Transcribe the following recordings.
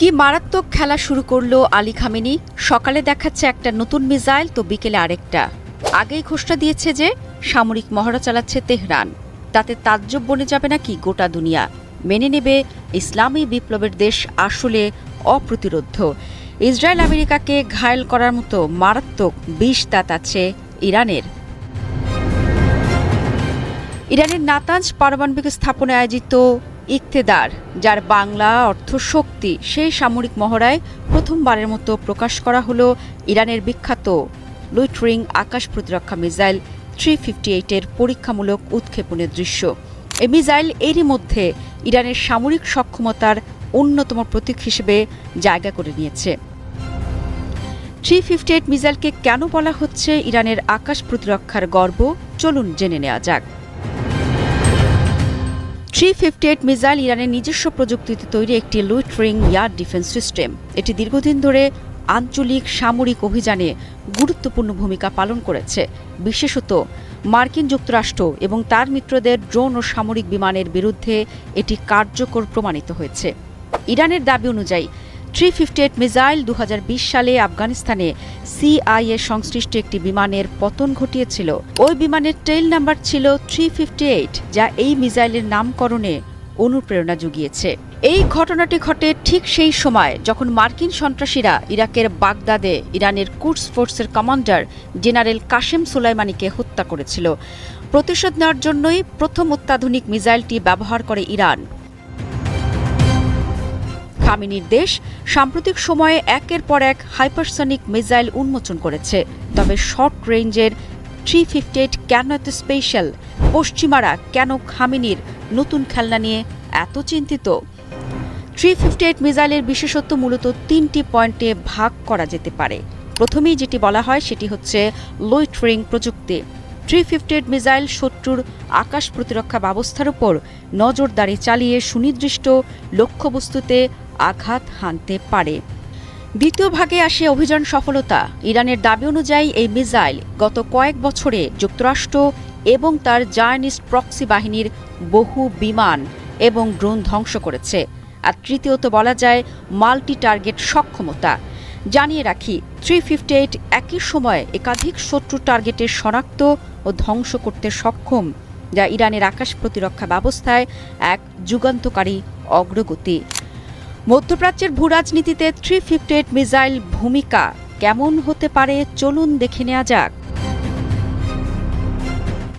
কি মারাত্মক খেলা শুরু করল আলী খামেনি? সকালে দেখাচ্ছে একটা নতুন মিসাইল, তো বিকেলে আরেকটা। আগেই ঘোষণা দিয়েছে যে সামরিক মহড়া চালাচ্ছে তেহরান। তাতে তাজ্জব বনে যাবে নাকি গোটা দুনিয়া? মেনে নেবে ইসলামী বিপ্লবের দেশ আসলে অপ্রতিরোধ্য। ইসরায়েল আমেরিকাকে ঘায়েল করার মতো মারাত্মক বিষ দাঁত আছে ইরানের। ইরানের নাতাঞ্জ পারমাণবিক স্থাপনে আয়োজিত ইকতেদার, যার বাংলা অর্থ শক্তি সেই সামরিক মহড়ায় প্রথমবারের মতো প্রকাশ করা হলো ইরানের বিখ্যাত লুইটরিং আকাশ প্রতিরক্ষা মিসাইল থ্রি ফিফটি এইটের পরীক্ষামূলক উৎক্ষেপণের দৃশ্য। এই মিসাইল এরই মধ্যে ইরানের সামরিক সক্ষমতার অন্যতম প্রতীক হিসেবে জায়গা করে নিয়েছে। থ্রি ফিফটি এইট মিসাইলকে কেন বলা হচ্ছে ইরানের আকাশ প্রতিরক্ষার গর্ব? চলুন জেনে নেওয়া যাক। থ্রি ফিফটি এইট মিসাইল ইরানের নিজস্ব প্রযুক্তিতে তৈরি একটি লুইটরিং ইয়ার ডিফেন্স সিস্টেম। এটি দীর্ঘদিন ধরে আঞ্চলিক সামরিক অভিযানে গুরুত্বপূর্ণ ভূমিকা পালন করেছে। বিশেষত মার্কিন যুক্তরাষ্ট্র এবং তার মিত্রদের ড্রোন ও সামরিক বিমানের বিরুদ্ধে এটি কার্যকর প্রমাণিত হয়েছে। ইরানের দাবি অনুযায়ী থ্রি ফিফটি এইট মিসাইল দু হাজার বিশ সালে আফগানিস্তানে সিআইএ সংশ্লিষ্ট একটি বিমানের পতন ঘটিয়েছিল। ওই বিমানের টেইল নাম্বার ছিল থ্রি ফিফটি এইট, যা এই মিসাইলের নামকরণে অনুপ্রেরণা জুগিয়েছে। এই ঘটনাটি ঘটে ঠিক সেই সময় যখন মার্কিন সন্ত্রাসীরা ইরাকের বাগদাদে ইরানের কুডস ফোর্সের কমান্ডার জেনারেল কাশেম সুলাইমানিকে হত্যা করেছিল। প্রতিশোধ নেওয়ার জন্যই প্রথম অত্যাধুনিক মিসাইলটি ব্যবহার করে ইরান। খামিনির দেশ সাম্প্রতিক সময়ে একের পর এক হাইপারসনিক মিসাইল উন্মোচন করেছে। তবে শর্ট রেঞ্জের থ্রি ফিফটি এইট কেন এত স্পেশাল? পশ্চিমারা কেন খামিনির নতুন খেলনা নিয়ে এত চিন্তিত? থ্রি ফিফটি এইট মিসাইলের বিশেষত্ব মূলত তিনটি পয়েন্টে ভাগ করা যেতে পারে। প্রথমেই যেটি বলা হয় সেটি হচ্ছে লোইটরিং প্রযুক্তি। থ্রি ফিফটি এইট মিসাইল শত্রুর আকাশ প্রতিরক্ষা ব্যবস্থার উপর নজরদারি চালিয়ে সুনির্দিষ্ট লক্ষ্যবস্তুতে আঘাত হানতে পারে। দ্বিতীয় ভাগে আসে অভিযান সফলতা। ইরানের দাবি অনুযায়ী এই মিসাইল গত কয়েক বছরে যুক্তরাষ্ট্র এবং তার জায়নিস্ট প্রক্সি বাহিনীর বহু বিমান এবং ড্রোন ধ্বংস করেছে। আর তৃতীয়ত বলা যায় মাল্টি টার্গেট সক্ষমতা। জানিয়ে রাখি, থ্রি ফিফটি এইট একই সময়ে একাধিক শত্রু টার্গেটের শনাক্ত ও ধ্বংস করতে সক্ষম, যা ইরানের আকাশ প্রতিরক্ষা ব্যবস্থায় এক যুগান্তকারী অগ্রগতি। মধ্যপ্রাচ্যের ভূরাজনীতিতে থ্রি ফিফটি এইট মিসাইল ভূমিকা কেমন হতে পারে চলুন দেখে নেওয়া যাক।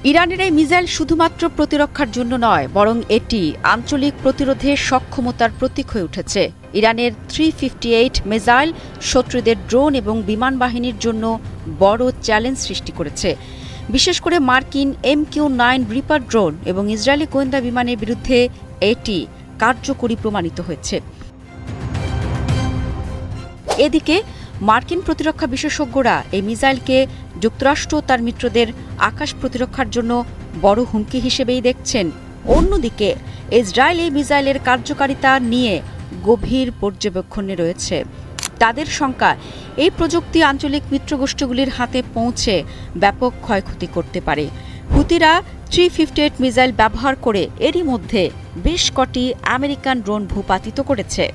ইরানের এই মিসাইল শুধুমাত্র প্রতিরক্ষার জন্য নয়, বরং এটি আঞ্চলিক প্রতিরোধে সক্ষমতার প্রতীক হয়ে উঠেছে। ইরানের থ্রি ফিফটি এইট মিসাইল শত্রুদের ড্রোন এবং বিমান বাহিনীর জন্য বড় চ্যালেঞ্জ সৃষ্টি করেছে। বিশেষ করে মার্কিন M Q nine reaper drone এবং ইসরায়েলি গোয়েন্দা বিমানের বিরুদ্ধে এটি কার্যকরী প্রমাণিত হয়েছে। এদিকে মার্কিন প্রতিরক্ষা বিশেষজ্ঞরা এই মিসাইলকে যুক্তরাষ্ট্র তার মিত্রদের আকাশ প্রতিরক্ষার জন্য বড় হুমকি হিসেবেই দেখছেন। অন্যদিকে, ইসরায়েল এই মিসাইলের কার্যকারিতা নিয়ে গভীর পর্যবেক্ষণে রয়েছে। তাদের শঙ্কা, এই প্রযুক্তি আঞ্চলিক মিত্রগোষ্ঠীগুলির হাতে পৌঁছে ব্যাপক ক্ষয়ক্ষতি করতে পারে। হুতিরা থ্রি ফিফটি এইট মিসাইল ব্যবহার করে এরই মধ্যে বেশ কটি আমেরিকান ড্রোন ভূপাতিত করেছে।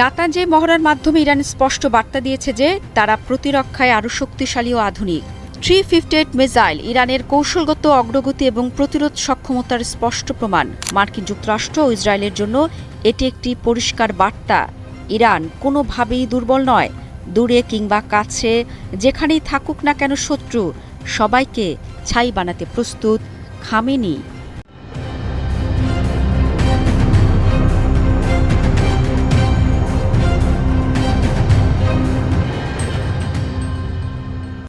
নাতাঞ্জে মহড়ার মাধ্যমে ইরান স্পষ্ট বার্তা দিয়েছে যে তারা প্রতিরক্ষায় আরও শক্তিশালী ও আধুনিক। থ্রি ফিফটি এইট মিসাইল ইরানের কৌশলগত অগ্রগতি এবং প্রতিরোধ সক্ষমতার স্পষ্ট প্রমাণ। মার্কিন যুক্তরাষ্ট্র ও ইসরায়েলের জন্য এটি একটি পরিষ্কার বার্তা। ইরান কোনোভাবেই দুর্বল নয়। দূরে কিংবা কাছে, যেখানেই থাকুক না কেন শত্রু, সবাইকে ছাই বানাতে প্রস্তুত। খামেনি।